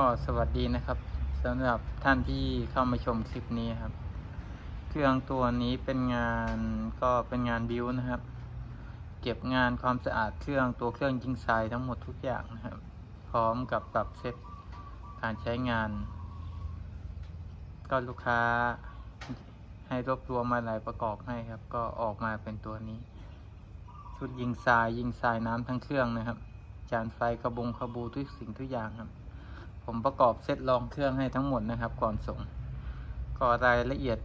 ก็สวัสดีนะครับสำหรับท่านที่เข้ามาชมคลิปนี้ครับ เครื่องตัวนี้เป็นงานก็เป็นงานบิวนะครับ เก็บงานความสะอาดเครื่องตัวเครื่องยิงทรายทั้งหมดทุกอย่างนะครับ พร้อมกับปรับเซตการใช้งาน ก็ลูกค้าให้รวบรวมมาหลายประกอบให้ครับ ก็ออกมาเป็นตัวนี้ ชุดยิงทรายยิงทรายน้ำทั้งเครื่องนะครับ จานไฟกระบงขบูทุกสิ่งทุกอย่างครับ ผมประกอบเซตรองเครื่องให้ทั้งหมดนะครับ ก่อนส่ง ก็รายละเอียด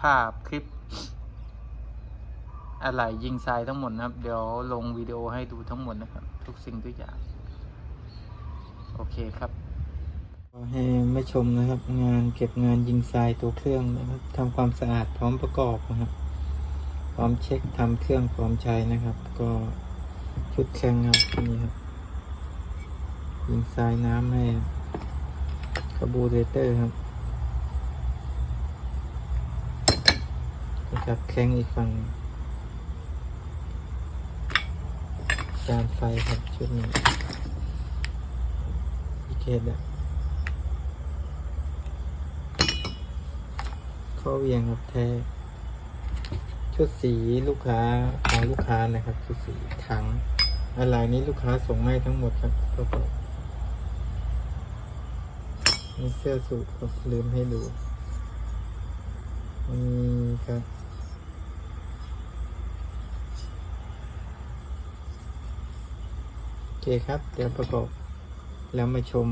ภาพคลิป อะไรยิงทรายทั้งหมดนะครับ เดี๋ยวลงวิดีโอให้ดูทั้งหมดนะครับ ทุกสิ่งทุกอย่าง โอเคครับให้ม่ชมนะครับ งานเก็บงานยิงทรายตัวเครื่องนะครับทำความสะอาดพร้อมประกอบนะครับพร้อมเช็คทำเครื่องพร้อมใช้นะครับ ก็ชุดแข่งครับนี่ครับ ยิงทรายน้ำให้คาบูเรเตอร์ครับนะครับแข้งอีกฝั่งจานไฟครับชุดนี้อีกเคสอะข้อเวียงครับแท้ชุดสีลูกค้าของลูกค้านะครับชุดสีถังอะไรนี้ลูกค้าส่งมาให้ทั้งหมดครับก็ มีเสื้อสูทก็ลืมให้ดูมีครับโอเคครับ เดี๋ยวประกอบแล้วมาชม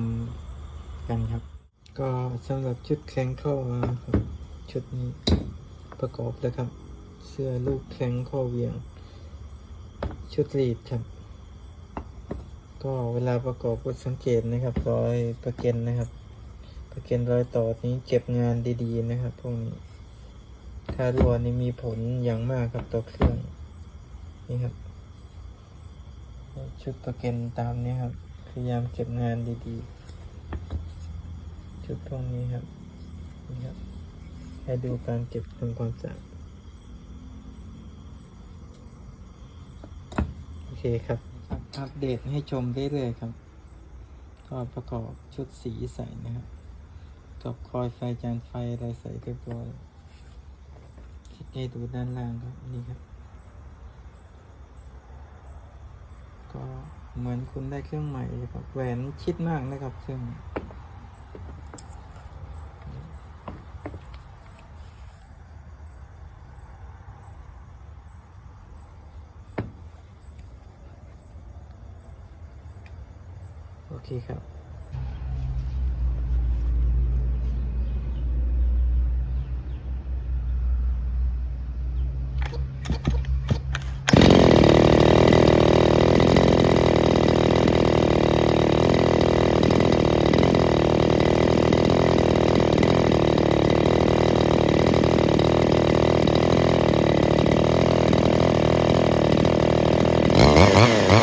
กันครับ ก็สำหรับชุดแข้งข้อครับชุดนี้ประกอบแล้วครับ เสื้อลูกแข้งข้อเวียง ชุดรีดครับ ก็เวลาประกอบก็สังเกตนะครับรอยประเก็นนะครับ ประเก็นรอยต่อนี้เก็บงานดีๆนะครับ พวกนี้ถ้ารั่วนี่มีผลอย่างมากครับต่อเครื่องนี่ครับ ชุดประเก็นตามนี้ครับ พยายามเก็บงานดีๆ ชุดพวกนี้ครับนี่ครับ ให้ดูการเก็บทำความสะอาดโอเคครับอัปเดตให้ชมเรื่อยๆครับก็ประกอบชุดสีใส่นะครับ กับคอยไฟจานไฟอะไรใส่เรียบร้อยคลิกให้ดูด้านล่างครับนี่ครับ ก็เหมือนคุณได้เครื่องใหม่เลยครับแหวนชิดมากนะครับเครื่องโอเคครับ Uh-huh.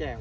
แจ่ง